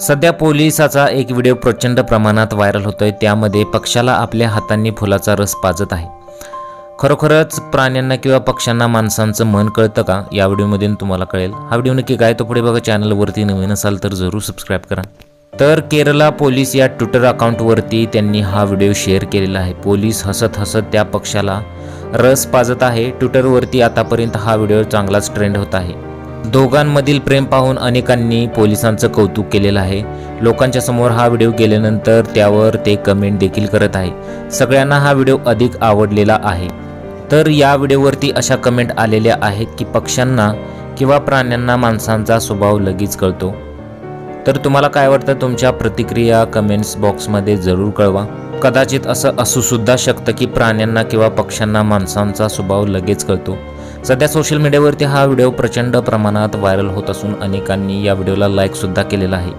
सध्या पोलिसाचा एक व्हिडिओ प्रचंड प्रमाणात व्हायरल होतोय. त्यामध्ये पक्षाला आपल्या हातांनी फुलाचा रस पाजत आहे. खरोखरच प्राण्यांना किंवा पक्ष्यांना माणसांचं मन कळतं का? या व्हिडिओमध्ये तुम्हाला कळेल. हा व्हिडिओ नक्की काय? तो पुढे बघा. चॅनलवरती नवीन असाल तर जरूर सबस्क्राईब करा. तर केरला पोलीस या ट्विटर अकाउंटवरती त्यांनी हा व्हिडिओ शेअर केलेला आहे. पोलीस हसत हसत त्या पक्षाला रस पाजत आहे. ट्विटरवरती आतापर्यंत हा व्हिडिओ चांगलाच ट्रेंड होत आहे. दोघांमधील प्रेम पाहून अनेकांनी पोलिसांचं कौतुक केलेलं आहे. लोकांच्या समोर हा व्हिडिओ गेल्यानंतर त्यावर ते कमेंट देखील करत आहे. सगळ्यांना हा व्हिडिओ अधिक आवडलेला आहे. तर या व्हिडिओवरती अशा कमेंट आलेल्या आहेत की पक्ष्यांना किंवा प्राण्यांना माणसांचा स्वभाव लगेच कळतो. तर तुम्हाला काय वाटतं? तुमच्या प्रतिक्रिया कमेंट्स बॉक्समध्ये जरूर कळवा. कदाचित असं असूसुद्धा शकतं की प्राण्यांना किंवा पक्ष्यांना माणसांचा स्वभाव लगेच कळतो. सध्या सोशल मीडियावरती हा व्हिडिओ प्रचंड प्रमाणात व्हायरल होत असून अनेकांनी या व्हिडिओला लाईकसुद्धा केलेला आहे.